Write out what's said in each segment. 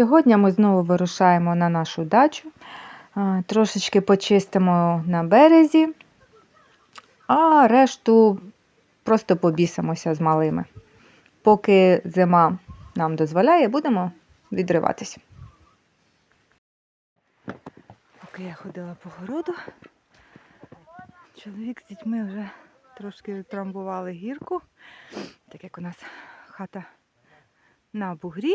Сьогодні ми знову вирушаємо на нашу дачу. Трошечки почистимо на березі, а решту просто побісимося з малими. Поки зима нам дозволяє, будемо відриватись. Поки я ходила по городу, чоловік з дітьми вже трошки відтрамбували гірку, так як у нас хата на бугрі,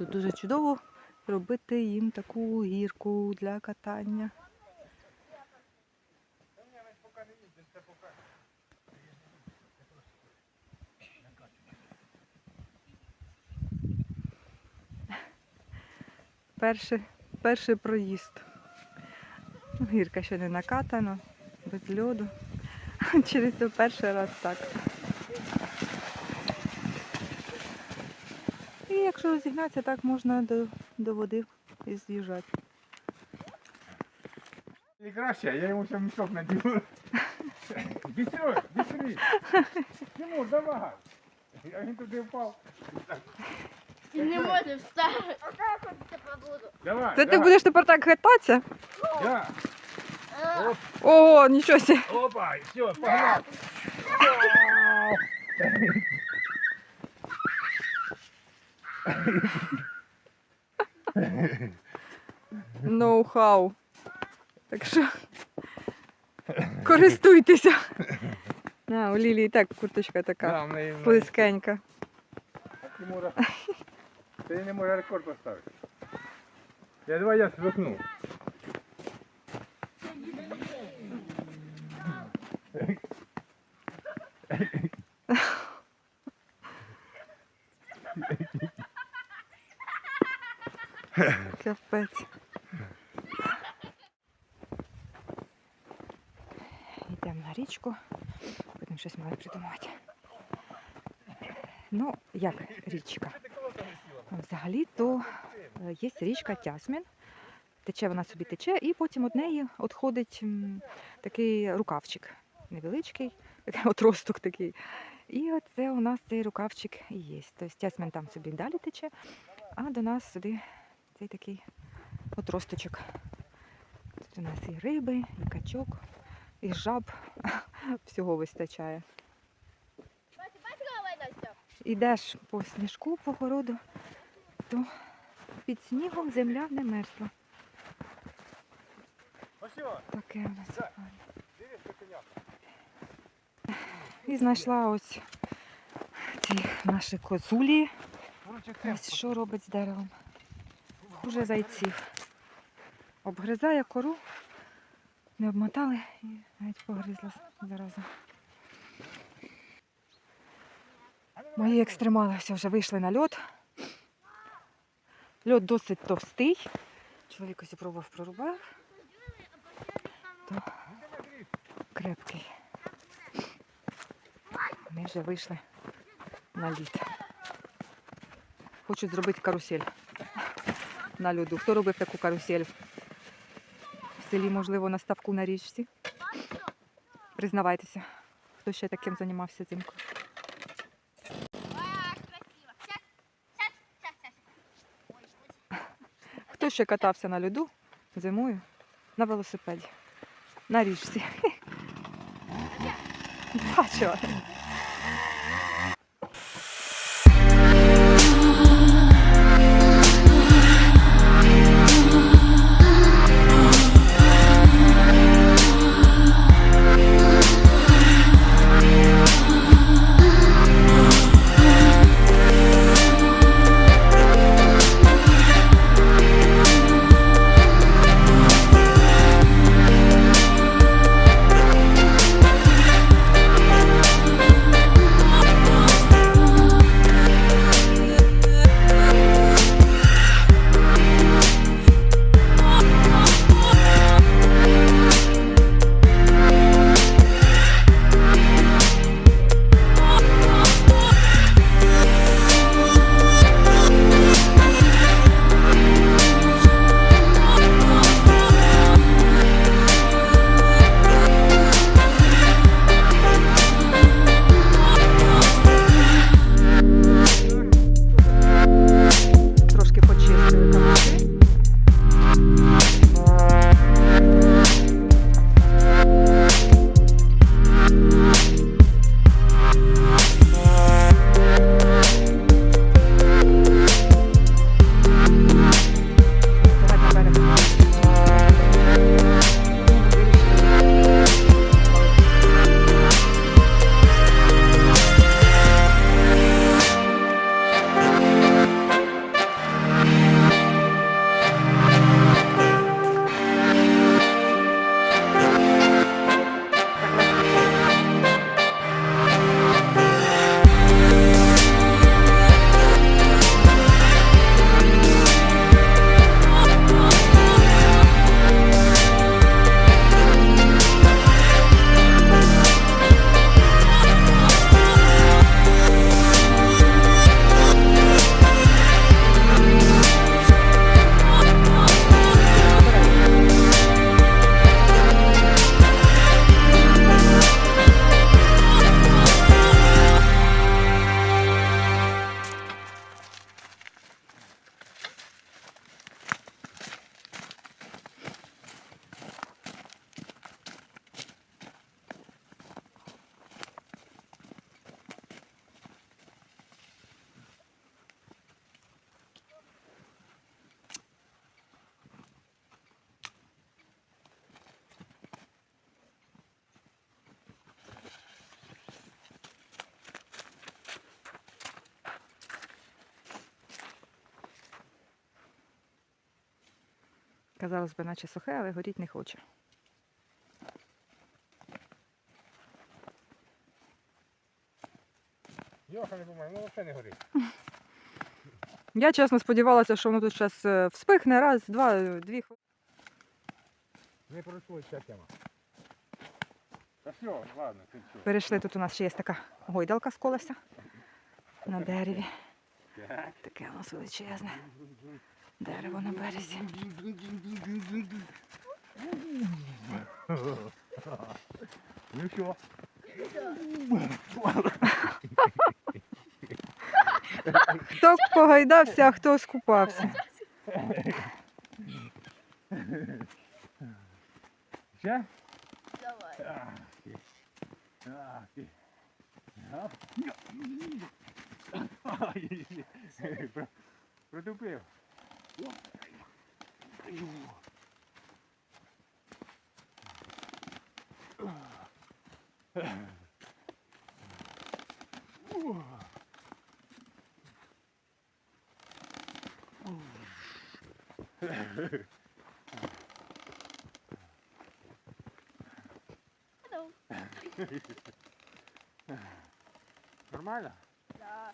тут дуже чудово робити їм таку гірку для катання. Перший, перший проїзд. Гірка ще не накатана, без льоду. Через це перший раз так. якщо розігнатися, так можна до, до води і з'їжджати. І краще, я йому ще мішок надію. Бісер, бісери. Тимур, давай. А він туди впав. Ти не можеш встати. А як я тебе буду? Давай, Це ти давай. будеш тепер так гататися? Да. Оп, О, нічого себе. опа, і все, погнав. Ноу-хау. Так що користуйтеся. А, у Лілії і так курточка така Да, в неї- в неї. слизькенька. А Тимура, ти не може рекорд поставити. Я давай я звикну. Капець. Йдемо на річку, будемо щось мали придумати. Ну, як річка? Взагалі, то е, є річка Тясмін. Тече вона собі тече, і потім від неї відходить такий рукавчик невеличкий, такий отросток такий. І оце у нас цей рукавчик і є. Тобто Тясмін там собі далі тече, а до нас сюди цей такий отросточок. Тут у нас і риби, і качок, і жаб. Всього вистачає. Ідеш по сніжку, по городу, то під снігом земля не мерзла. Таке у нас. І знайшла ось ці наші козулі. Ось що робить з деревом. Хуже зайців. Обгризає кору, не обмотали і навіть погризла зараза. Мої екстремали все вже вийшли на льот. Льот досить товстий. Чоловік ось пробував прорубав. То крепкий. Ми вже вийшли на лід. Хочуть зробити карусель на льоду. Хто робив таку карусель? В селі, можливо, на ставку на річці. Признавайтеся, хто ще таким займався зимкою. Хто ще катався на льоду зимою на велосипеді, на річці. Бачила. Казалось би, наче сухе, але горіть не хоче. Йоха не помає, ну взагалі не горить. Я чесно сподівалася, що воно тут зараз вспихне, раз, два, е, дві хвилини. Не пройшло ця тема. Та все, ладно, ти що. Перейшли, тут у нас ще є така гойдалка з колеса на дереві. Таке у нас величезне дерево на березі. Ну що? Хто погайдався, а хто скупався. Ще? Давай. Протупив. Ну, Нормально? да.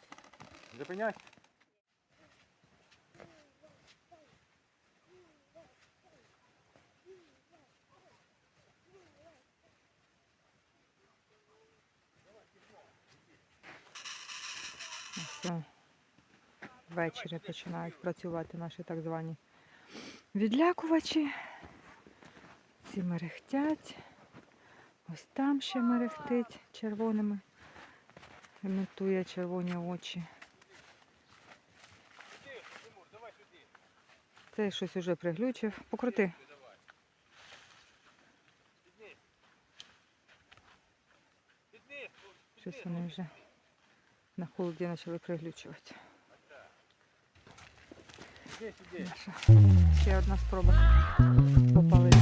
Зупинять? Все. Ввечері починають працювати наші так звані відлякувачі. Ці мерехтять. Ось там ще мерехтить червоними. Імітує червоні очі. Цей щось уже приглючив. Покрути. Щось вони вже на холоді почали приглючувати. Наша ще одна спроба попалити.